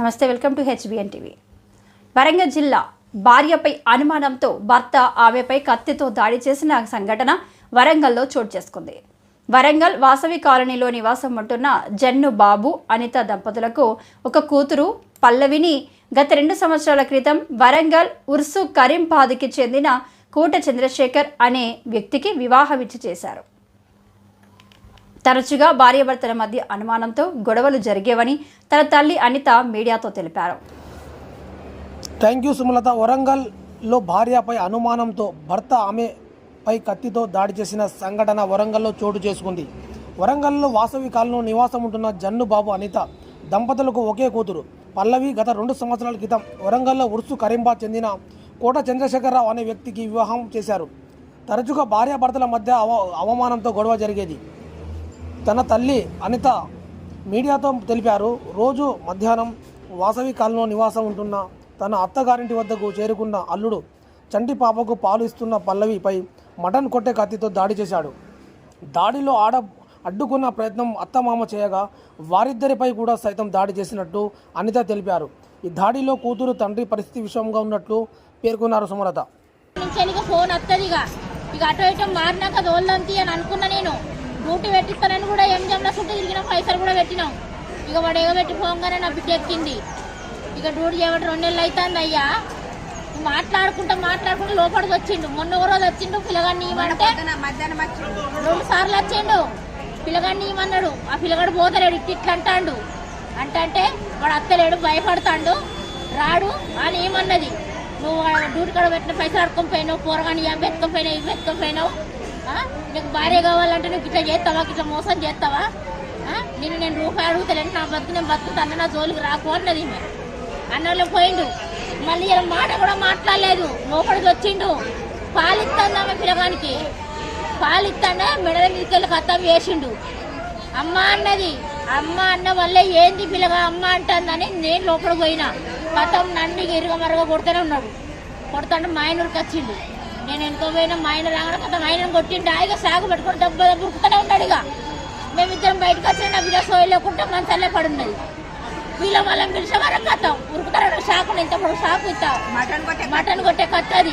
నమస్తే welcome to HBN TV. Warangal జిల్లా భార్యపై అనుమానంతో భర్త ఆమెపై కత్తితో దాడి చేసిన సంఘటన వరంగల్లో చోటు చేసుకుంది. వరంగల్ వాసవి కాలనీలో నివాసం ఉంటున్న జన్ను బాబు అనిత దంపతులకు ఒక కూతురు పల్లవిని గత రెండు సంవత్సరాల క్రితం వరంగల్ ఉర్సు కరీంపాదికి చెందిన కోట చంద్రశేఖర్ అనే వ్యక్తికి వివాహమిచ్చి చేశారు. తరచుగా భార్యాభర్తల మధ్య అనుమానంతో గొడవలు జరిగేవని తన తల్లి అనిత మీడియాతో తెలిపారు. Thank you Sumalatha. వరంగల్లో భార్యపై అనుమానంతో భర్త ఆమెపై కత్తితో దాడి చేసిన సంఘటన వరంగల్లో చోటు చేసుకుంది. వరంగల్లో వాసవి కాలంలో నివాసం ఉంటున్న జన్ను బాబు అనిత దంపతులకు ఒకే కూతురు. పల్లవి గత రెండు సంవత్సరాల క్రితం వరంగల్లో ఉర్సు కరీంబా చెందిన కోట చంద్రశేఖరరావు అనే వ్యక్తికి వివాహం చేశారు. తరచుగా భార్యాభర్తల మధ్య అవ అవమానంతో గొడవ జరిగేది. తన తల్లి అనిత మీడియాతో తెలిపారు రోజు మధ్యాహ్నం వాసవి కాలంలో నివాసం ఉంటున్న తన అత్తగారింటి వద్దకు చేరుకున్న అల్లుడు చంటి పాపకు పాలు ఇస్తున్న పల్లవిపై మటన్ కొట్టే కత్తితో దాడి చేశాడు. దాడిలో ఆడ అడ్డుకున్న ప్రయత్నం అత్తమామ చేయగా వారిద్దరిపై కూడా సైతం దాడి చేసినట్టు అనిత తెలిపారు. ఈ దాడిలో కూతురు తండ్రి పరిస్థితి విషమంగా ఉన్నట్లు పేర్కొన్నారు సుమలత. ఫోన్ వస్తుంది ఇక ఇక అటు ఇటు మారినాక దోల్దంతి అని అనుకున్నా నేను. డ్యూటీ పెట్టిస్తానని కూడా ఎంజంలో చుట్టూ తిరిగిన పైసలు కూడా పెట్టినాం. ఇక వాడు ఎగబెట్టి పోగానే నా బిడ్డ ఎక్కింది. ఇక డ్యూటీ చేయబట్టి రెండు నెలలు అవుతుంది అయ్యా. మాట్లాడుకుంటా మాట్లాడుకుంటూ లోపలికి వచ్చిండు. మొన్న ఒక రోజు వచ్చిండు పిల్లగాడిని ఇవ్వమంటే రెండు సార్లు వచ్చిండు. పిల్లగాడిని ఇవ్వమన్నాడు ఆ పిల్లగాడు పోతలేడు ఇట్లా ఇట్లా అంటాడు. అంటే వాడు అత్తలేడు భయపడతాడు. రాడు అని ఏమన్నది. నువ్వు వాడు డ్యూటీ కాడ పెట్టిన పైసలు అడుకొని పోయినావు పోరగాని ఎత్తుకొని పోయినావు ఇవి ఎత్తుకొని పోయినావు? నీకు భార్య కావాలంటే నువ్వు ఇట్లా చేస్తావా? ఇట్లా మోసం చేస్తావా? నేను నేను రూపాయి అడుగుతలేను నా బతుకు నేను బతుకుతాను నా జోలికి రాకు అన్నది అన్నోళ్ళు పోయిండు. మళ్ళీ ఇలా మాట కూడా మాట్లాడలేదు. మోకడికి వచ్చిండు. పాలిస్తాను ఆమె పిల్లగానికి పాలిస్తానే మెడల మీదకెళ్ళి కత్తం వేసిండు. అమ్మ అన్నది అమ్మ అన్న వల్లే ఏంది పిల్లగా అమ్మ అంటుందని నేను లోపలికి పోయినా. కథం నన్ను ఇరుగ మరగ కొడుతూనే ఉన్నాడు. కొడుతుంటే మా ఆయనకి వచ్చిండు. నేను ఎంతో పోయినా మా ఆయన రాగానే కథ మా ఆయనను కొట్టిండు. ఆయన సాగు పెట్టుకొని దెబ్బ దెబ్బ ఉరుకుతూనే ఉన్నాడు ఇక. మేమిద్దరం బయటకు వచ్చిన నా బిడ్డ సోయి లేకుంటే మంచాలే పడున్నది వీళ్ళ వాళ్ళని పిలిచే వరకు కథం ఉరుకుతారు షాకు ఇంత పొడుగు షాకు ఇస్తాం మటన్ కొట్టే కత్త. అది.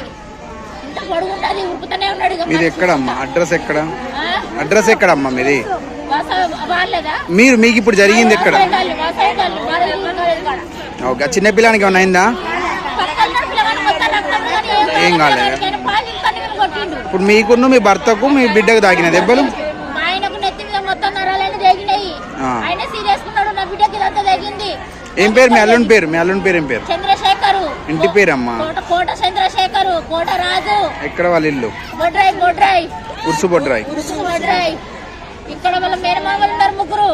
ఇంత పొడుగు ఉన్నది ఉరుకుతూనే ఉన్నాడు ఇక మీది ఎక్కడమ్మా? అడ్రస్ ఎక్కడ? అడ్రస్ ఎక్కడమ్మా మీది? మీరు మీకు ఇప్పుడు జరిగింది ఎక్కడ. ఓకే చిన్న పిల్లానికి ఏమైనా అయిందా? ఏం కాలేదా? నేను పాలు ఇస్తాను కానీ కొట్టిండు ఇప్పుడు మీకున్న మీ భర్తకు మీ బిడ్డకు తాకిన దెబ్బలు ఆయనకు నెత్తి మీద మొత్తం తెగినాయి. ఆయన సీరియస్ ఉన్నాడు నా బిడ్డకి ఇదంతా తెగింది ఏం పేరు? మీ అల్లుని పేరు? మీ అల్లుని పేరు ఏం పేరు? చంద్రశేఖరు. ఇంటి పేరమ్మా. కోట కోట చంద్రశేఖరు కోట రాజు. ఎక్కడ వాళ్ళ ఇల్లు? బొడ్రాయి బొడ్రాయి. ఉర్సు బొడ్రాయి. ఉరుసు బొడ్రాయి. ఇక్కడ వాళ్ళ మేనమామలు ఉన్నారు ముగ్గురు.